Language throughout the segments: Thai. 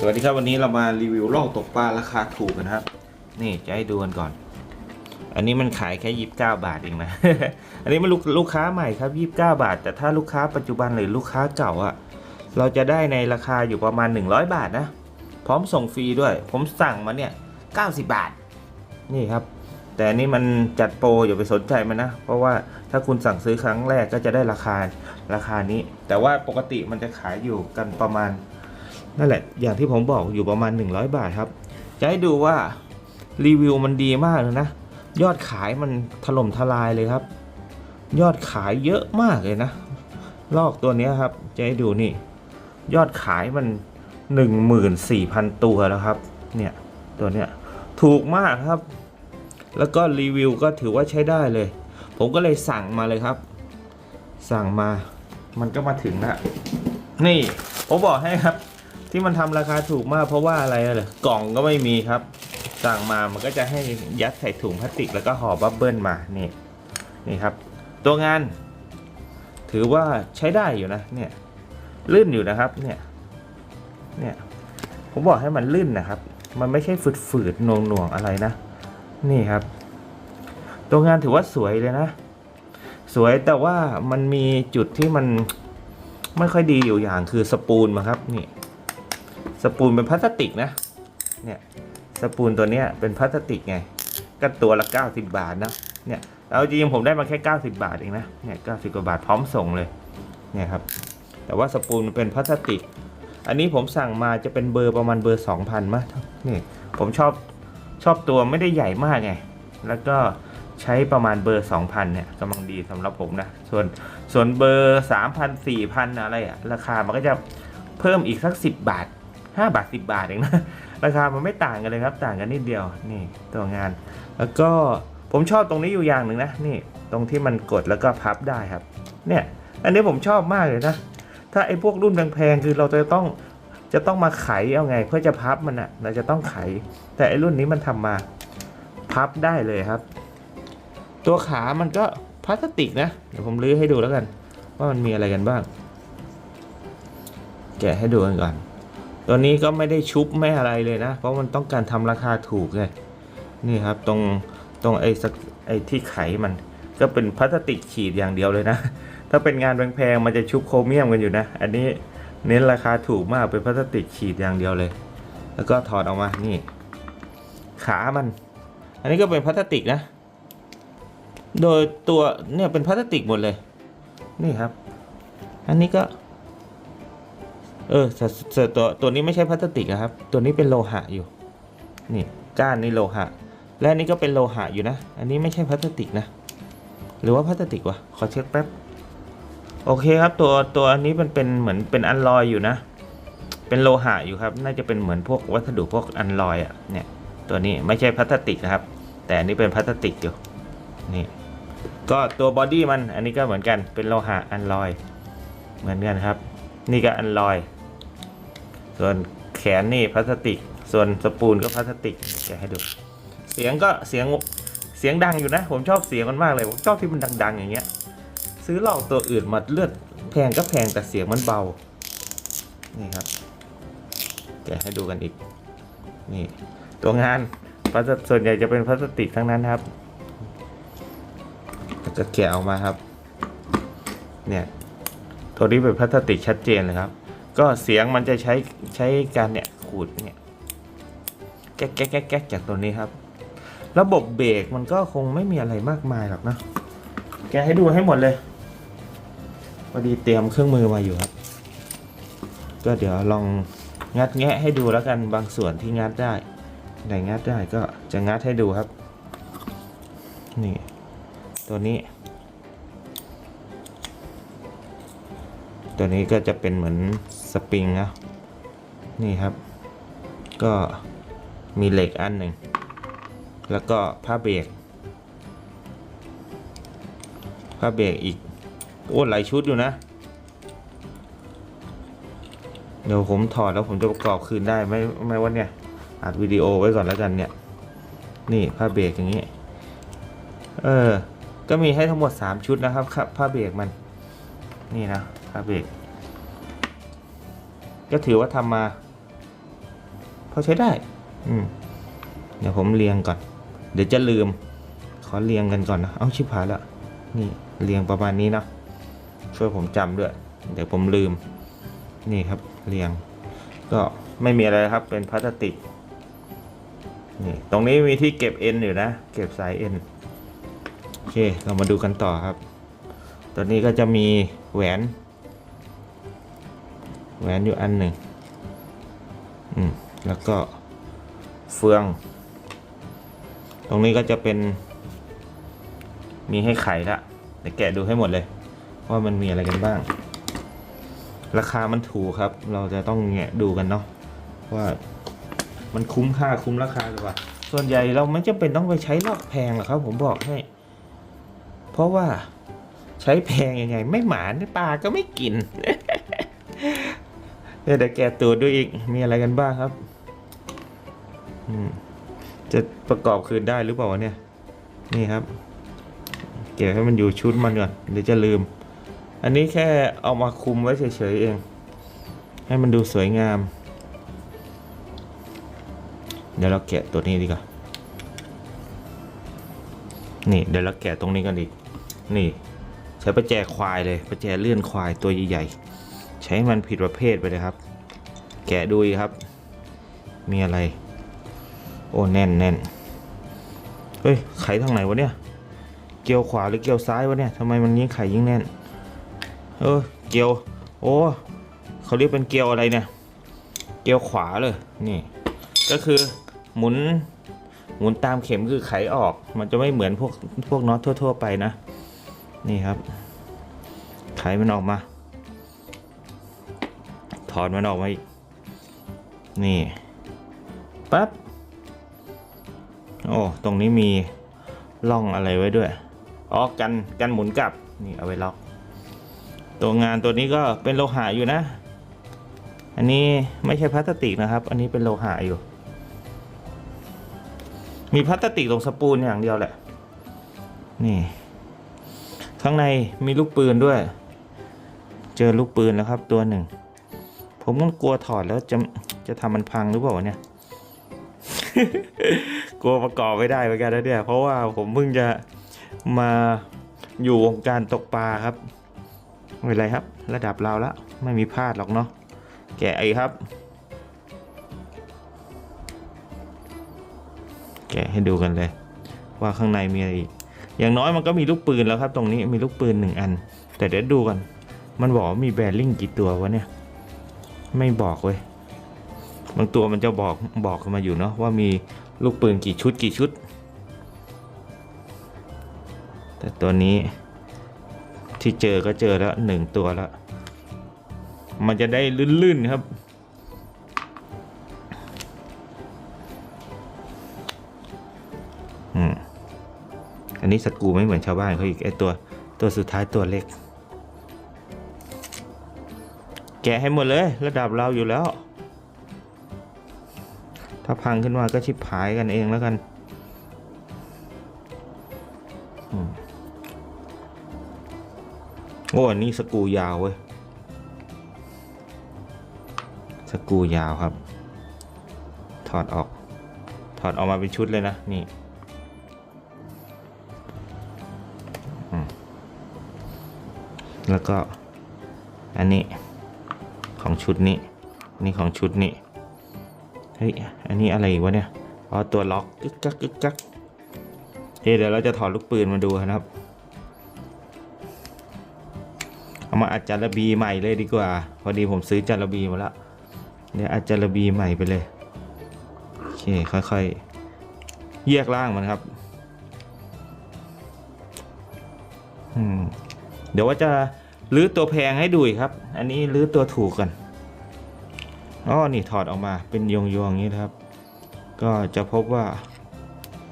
สวัสดีครับวันนี้เรามารีวิวล่องตกปลาราคาถูกกันนะครับ นี่จะให้ดูกันก่อน อันนี้มันขายแค่ยี่สิบเก้าบาทเองนะ อันนี้มันลูกลูกค้าใหม่ครับยี่สิบเก้าบาท แต่ถ้าลูกค้าปัจจุบันหรือลูกค้าเก่าอะเราจะได้ในราคาอยู่ประมาณ 100 บาทนะ พร้อมส่งฟรีด้วย ผมสั่งมาเนี่ย90 บาท นี่ครับ แต่อันนี้มันจัดโปรอย่าไปสนใจมันนะ เพราะว่าถ้าคุณสั่งซื้อครั้งแรกก็จะได้ราคาราคานี้ แต่ว่าปกติมันจะขายอยู่กันประมาณ นั่นแหละ อย่างที่ผมบอกอยู่ประมาณ 100 บาทครับ จะให้ดูว่ารีวิวมันดีมากเลยนะ ยอดขายมันถล่มทลายเลยครับ ยอดขายเยอะมากเลยนะ ลอกตัวนี้ครับ จะให้ดูนี่ ยอดขายมัน 14,000 ตัวแล้วครับ เนี่ย ตัวเนี้ยถูกมากครับ แล้วก็รีวิวก็ถือว่าใช้ได้เลย ผมก็เลยสั่งมาเลยครับ สั่งมา มันก็มาถึงแล้วนี่ ผมบอกให้ครับ ที่มันทำราคาถูกมากเพราะว่าอะไรอะเหรอกล่องก็ไม่มีครับ สั่งมามันก็จะให้ยัดใส่ถุงพลาสติกแล้วก็ห่อบับเบิ้ลมานี่นี่ครับ ตัวงาน ถือว่าใช้ได้อยู่นะเนี่ยลื่นอยู่นะครับเนี่ยเนี่ยผมบอกให้มันลื่นนะครับ มันไม่ใช่ฝืดๆหน่วงๆอะไรนะ นี่ครับ ตัวงานถือว่าสวยเลยนะ สวยแต่ว่ามันมีจุดที่มันไม่ค่อยดีอยู่อย่างคือสปูลมาครับนี่ สปูลเป็นพลาสติกนะเนี่ยสปูลตัวเนี้ยเป็นพลาสติกไงก็ตัวละ 90 บาทนะเนี่ยเอาจริงผมได้มาแค่ 90 บาทเองนะเนี่ย90กว่าบาทพร้อมส่งเลยเนี่ยครับแต่ว่าสปูลมันเป็นพลาสติก อันนี้ผมสั่งมาจะเป็นเบอร์ประมาณเบอร์2,000มั้งนี่ผมชอบชอบตัวไม่ได้ใหญ่มากไง แล้วก็ใช้ประมาณเบอร์ 2,000 เนี่ยกำลังดีสำหรับผมนะ ส่วนส่วนเบอร์ 3,000 4,000 อะไรอะราคามันก็จะเพิ่มอีกสัก 10 บาท 5 บาท 10 บาทเองนะ ราคามันไม่ต่างกันเลยครับ ต่างกันนิดเดียว นี่ตัวงาน แล้วก็ผมชอบตรงนี้อยู่อย่างหนึ่งนะ นี่ ตรงที่มันกดแล้วก็พับได้ครับ เนี่ย อันนี้ผมชอบมากเลยนะ ถ้าไอ้พวกรุ่นแพงๆ คือเราจะต้อง จะต้องมาไขเอาไง เพื่อจะพับมันอะเราจะต้องไข แต่ไอ้รุ่นนี้มันทำมา พับได้เลยครับ ตัวขามันก็พลาสติกนะ เดี๋ยวผมลื้อให้ดูแล้วกัน ว่ามันมีอะไรกันบ้าง แกะให้ดูกันก่อน ตัวนี้ก็ไม่ได้ชุบไม่อะไรเลยนะ เพราะมันต้องการทำราคาถูกเลยนี่ครับตรงตรงไอ้สักไอ้ที่ไขมันก็เป็นพลาสติกขีดอย่างเดียวเลยนะ ถ้าเป็นงานแพงๆมันจะชุบโครเมียมกันอยู่นะ อันนี้เน้นราคาถูกมากเป็นพลาสติกขีดอย่างเดียวเลย แล้วก็ถอดออกมานี่ ขามัน อันนี้ก็เป็นพลาสติกนะ โดยตัวเนี่ยเป็นพลาสติกหมดเลย นี่ครับ อันนี้ก็ เออแต่แต่ตัวตัวนี้ไม่ใช่พลาสติกนะครับ ตัวนี้เป็นโลหะอยู่ นี่ก้านนี่โลหะ และนนี้ก็เป็นโลหะอยู่นะ อันนี้ไม่ใช่พลาสติกนะ หรือว่าพลาสติกวะ ขอเช็คแป๊บ โอเคครับ ตัวตัวอันนี้มันเป็นเหมือนเป็นอันลอยอยู่นะ เป็นโลหะอยู่ครับ น่าจะเป็นเหมือนพวกวัสดุพวกอันลอยอะ เนี่ย ตัวนี้ไม่ใช่พลาสติกนะครับ แต่อันนี้เป็นพลาสติกอยู่ นี่ ก็ตัวบอดี้มัน อันนี้ก็เหมือนกัน เป็นโลหะอันลอย เหมือนกันครับ นี่ก็อันลอย ส่วนแขนนี่พลาสติก ส่วนสปูลก็พลาสติกจะให้ดู เสียงก็เสียงเสียงดังอยู่นะ ผมชอบเสียงมันมากเลยผมชอบที่มันดัง ๆ อย่างเงี้ย ซื้อเหลอกตัวอื่นมาเลือดแพงก็แพงแต่เสียงมันเบา นี่ครับแกให้ดูกันอีก นี่ ตัวงานพลาสส่วนใหญ่จะเป็นพลาสติกทั้งนั้นครับแล้วก็แกะออกมาครับ เนี่ย ตัวนี้เป็นพลาสติกชัดเจนเลยครับ ก็เสียงมันจะใช้ใช้การเนี่ยขูดเนี่ยแก๊กแก๊กแก๊กจากตัวนี้ครับ ระบบเบรกมันก็คงไม่มีอะไรมากมายหรอกนะ แกให้ดูให้หมดเลยพอดีเตรียมเครื่องมือมาอยู่ครับ ก็เดี๋ยวลองงัดแงะให้ดูแล้วกันบางส่วนที่งัดได้ไหนงัดได้ก็จะงัดให้ดูครับ นี่ ตัวนี้ ตัวนี้ก็จะเป็นเหมือนสปริงนะนี่ครับ ก็มีเหล็กอันหนึ่ง แล้วก็ผ้าเบรกผ้าเบรกอีก โอ้หลายชุดอยู่นะ เดี๋ยวผมถอดแล้วผมจะประกอบคืนได้ไหมไหมว่าเนี่ยอัดวิดีโอไว้ก่อนแล้วกันเนี่ย นี่ผ้าเบรกอย่างนี้ เออ ก็มีให้ทั้งหมด 3 ชุดนะครับครับผ้าเบรกมัน นี่นะ ผ้าเบรกก็ถือว่าทำมาเขาใช้ได้ อืมเดี๋ยวผมเรียงก่อน เดี๋ยวจะลืม ขอเรียงกันก่อนนะ เอาชิบหายละนี่เรียงประมาณนี้เนาะช่วยผมจำด้วย เดี๋ยวผมลืม นี่ครับเรียง ก็ไม่มีอะไรครับ เป็นพลาสติก นี่ ตรงนี้มีที่เก็บเอ็นอยู่นะ เก็บสายเอ็นโอเค เรามาดูกันต่อครับ ตัวนี้ก็จะมีแหวน แหวนอยู่อันหนึ่งอืมแล้วก็เฟือง ตรงนี้ก็จะเป็น มีให้ไขละเดี๋ยวแกะดูให้หมดเลย ว่ามันมีอะไรกันบ้าง ราคามันถูกครับ เราจะต้องแงะดูกันเนาะว่ามันคุ้มค่าคุ้มราคาหรือเปล่าส่วนใหญ่เราไม่จำเป็นต้องไปใช้ลอกแพงหรอกครับ ผมบอกให้ เพราะว่าใช้แพงยังไง ไม่หมาปลาก็ไม่กิน เดี๋ยวแกะตัวดูอีกมีอะไรกันบ้างครับอืมจะประกอบคืนได้หรือเปล่าเนี่ย นี่ครับ เก็บให้มันอยู่ชุดมันก่อนเดี๋ยวจะลืม อันนี้แค่เอามาคุมไว้เฉยๆเอง ให้มันดูสวยงาม เดี๋ยวเราแกะตัวนี้ดีกว่านี่เดี๋ยวเราแกะตรงนี้กันอีก นี่ ใช้ประแจควายเลยประแจเลื่อนควายตัวใหญ่ๆ ใช้มันผิดประเภทไปเลยครับ แกะดูอีกครับ มีอะไร โอ้แน่นแน่นเฮ้ยไขทางไหนวะเนี่ย เกี่ยวขวาหรือเกี่ยวซ้ายวะเนี่ยทำไมมันยิ่งไขยิ่งแน่น เออ เกี่ยว โอ้เขาเรียกเป็นเกี่ยวอะไรเนี่ย เกี่ยวขวาเลย นี่ ก็คือหมุนหมุนตามเข็มคือไขออก มันจะไม่เหมือนพวกพวกน็อตทั่ว ๆ ไปนะ นี่ครับ ไขมันออกมา ถอดมันออกมาอีก นี่ปั๊บ โอ้ ตรงนี้มีร่องอะไรไว้ด้วย อ๋อ กันกันหมุนกลับ นี่เอาไว้ล็อก ตัวงานตัวนี้ก็เป็นโลหะอยู่นะ อันนี้ไม่ใช่พลาสติกนะครับ อันนี้เป็นโลหะอยู่ มีพลาสติกตรงสปูลอย่างเดียวแหละ นี่ ข้างในมีลูกปืนด้วย เจอลูกปืนแล้วครับตัวหนึ่ง ผมก็กลัวถอดแล้วจะจะทำมันพังหรือเปล่าเนี่ย กลัวประกอบไม่ได้เหมือนกันนะเนี่ย เพราะว่าผมเพิ่งจะมาอยู่วงการตกปลาครับไม่เป็นไรครับ ระดับเราแล้วไม่มีพลาดหรอกเนาะแกะไอ้ครับ แกะให้ดูกันเลย ว่าข้างในมีอะไรอีก อย่างน้อยมันก็มีลูกปืนแล้วครับ ตรงนี้มีลูกปืนหนึ่งอัน แต่เดี๋ยวดูกัน มันบอกว่ามีแบริ่งกี่ตัววะเนี่ย ไม่บอกเว้ยบางตัวมันจะบอกบอกมาอยู่เนาะว่ามีลูกปืนกี่ชุดกี่ชุด แต่ตัวนี้ที่เจอก็เจอแล้วหนึ่งตัวแล้ว มันจะได้ลื่นๆครับอืมอันนี้สกูไม่เหมือนชาวบ้านเขาอีกไอตัวตัวสุดท้ายตัวเล็ก กะให้หมดเลย ระดับเราอยู่แล้ว ถ้าพังขึ้นมาก็ชิบหายกันเองแล้วกันอืมโอ้อันนี้สกูยาวเว้ย สกูยาวครับ ถอดออก ถอดออกมาเป็นชุดเลยนะ นี่แล้วก็อันนี้ ชุดนี้ นี่ของชุดนี้ เฮ้ย อันนี้อะไรวะเนี่ย อ๋อ ตัวล็อกกึกกักกึกกักเฮ้ยเดี๋ยวเราจะถอดลูกปืนมาดูนะครับ เอามาอัดจารบีใหม่เลยดีกว่า พอดีผมซื้อจารบีมาแล้ว เดี๋ยวอัดจารบีใหม่ไปเลย โอเค ค่อยๆ แยกล่างมันครับ เดี๋ยวว่าจะรื้อตัวแพงให้ดูอีกครับ อันนี้รื้อตัวถูกกัน อ๋อนี่ถอดออกมาเป็นยงๆอย่างนี้นะครับ ก็จะพบว่า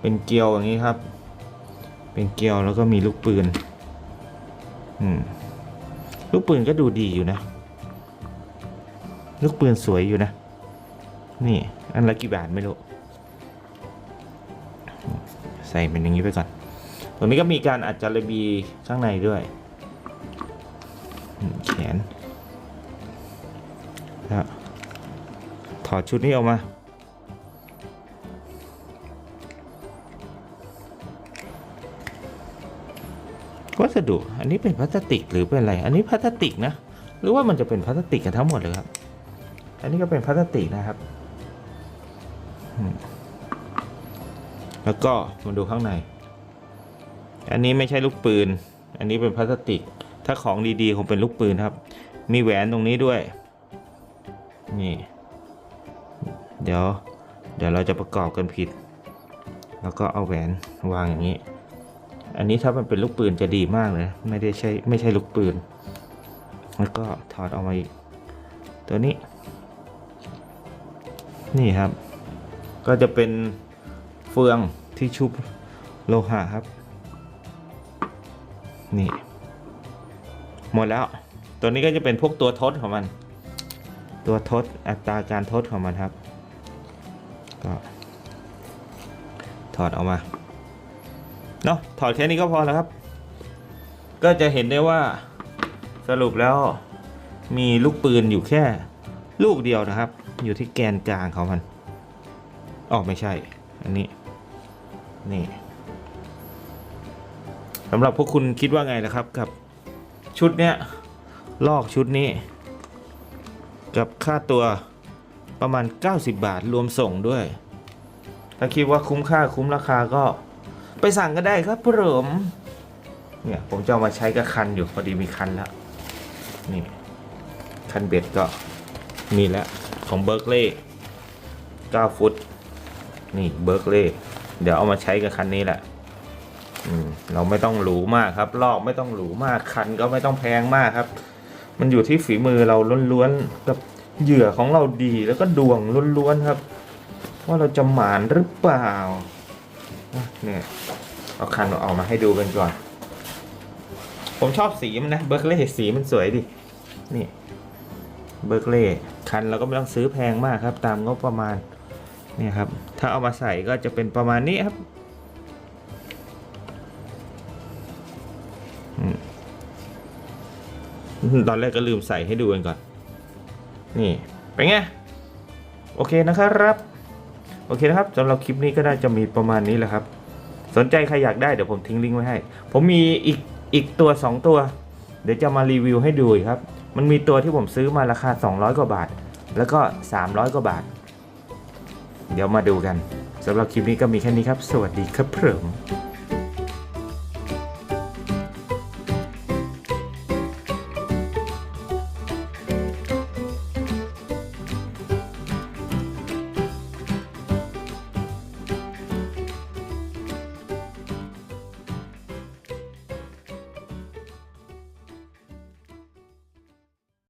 เป็นเกลียวอย่างนี้ครับ เป็นเกลียวแล้วก็มีลูกปืนอืมลูกปืนก็ดูดีอยู่นะ ลูกปืนสวยอยู่นะ นี่อันละกี่บาทไม่รู้ใส่เป็นอย่างนี้ไปก่อน ตรงนี้ก็มีการอัดจารบีข้างในด้วยแขนแล้ว ถอดชุดนี้ออกมา วัสดุอันนี้เป็นพลาสติกหรือเป็นอะไร อันนี้พลาสติกนะ หรือว่ามันจะเป็นพลาสติกกันทั้งหมดเลยครับ อันนี้ก็เป็นพลาสติกนะครับแล้วก็มาดูข้างใน อันนี้ไม่ใช่ลูกปืน อันนี้เป็นพลาสติก ถ้าของดีๆคงเป็นลูกปืนครับ มีแหวนตรงนี้ด้วย นี่ เดี๋ยวเดี๋ยวเราจะประกอบกันผิด แล้วก็เอาแหวนวางอย่างนี้ อันนี้ถ้ามันเป็นลูกปืนจะดีมากเลยไม่ได้ใช่ไม่ใช่ลูกปืน แล้วก็ถอดออกมาอีก ตัวนี้ นี่ครับ ก็จะเป็นเฟืองที่ชุบโลหะครับ นี่ หมดแล้ว ตัวนี้ก็จะเป็นพวกตัวทดของมัน ตัวทดอัตราการทดของมันครับ ถอดออกมาเนาะถอดแค่นี้ก็พอแล้วครับ ก็จะเห็นได้ว่าสรุปแล้วมีลูกปืนอยู่แค่ลูกเดียวนะครับ อยู่ที่แกนกลางของมันอ๋อไม่ใช่ อันนี้ นี่สำหรับพวกคุณคิดว่าไงล่ะครับ กับชุดเนี้ยลอกชุดนี้ กับค่าตัวประมาณ 90 บาทรวมส่งด้วย ถ้าคิดว่าคุ้มค่าคุ้มราคาก็ ไปสั่งก็ได้ครับผมเนี่ยผมจะามาใช้กับคันอยู่พอดีมีคันแล้ว นี่ คันเบ็ดก็มีแล้วของเบิร์กเล่9ฟุต นี่เบิร์กเล่เดี๋ยวเอามาใช้กับคันนี้แหละเราไม่ต้องหรูมากครับ ลอกไม่ต้องหรูมากคันก็ไม่ต้องแพงมากครับ มันอยู่ที่ฝีมือเราล้วนๆกับเหยื่อของเราดีแล้วก็ดวงล้วนๆครับ ว่าเราจะหมานหรือเปล่าเนี่ยเอาคันออกมาให้ดูกันก่อน ผมชอบสีมันนะเบิร์กเล่สีมันสวยดิ นี่เบิร์กเล่คันเราก็ไม่ต้องซื้อแพงมากครับ ตามงบประมาณเนี่ยครับ ถ้าเอามาใส่ก็จะเป็นประมาณนี้ครับอืมตอนแรกก็ลืมใส่ให้ดูกันก่อน นี่ เป็นไง โอเคนะครับ โอเคนะครับสำหรับคลิปนี้ก็น่าจะมีประมาณนี้แหละครับ สนใจใครอยากได้เดี๋ยวผมทิ้งลิงก์ไว้ให้ ผมมีอีกอีกตัว 2 ตัว เดี๋ยวจะมารีวิวให้ดูครับ มันมีตัวที่ผมซื้อมาราคา 200 กว่าบาท แล้วก็ 300 กว่าบาท เดี๋ยวมาดูกันสำหรับคลิปนี้ก็มีแค่นี้ครับ สวัสดีครับผม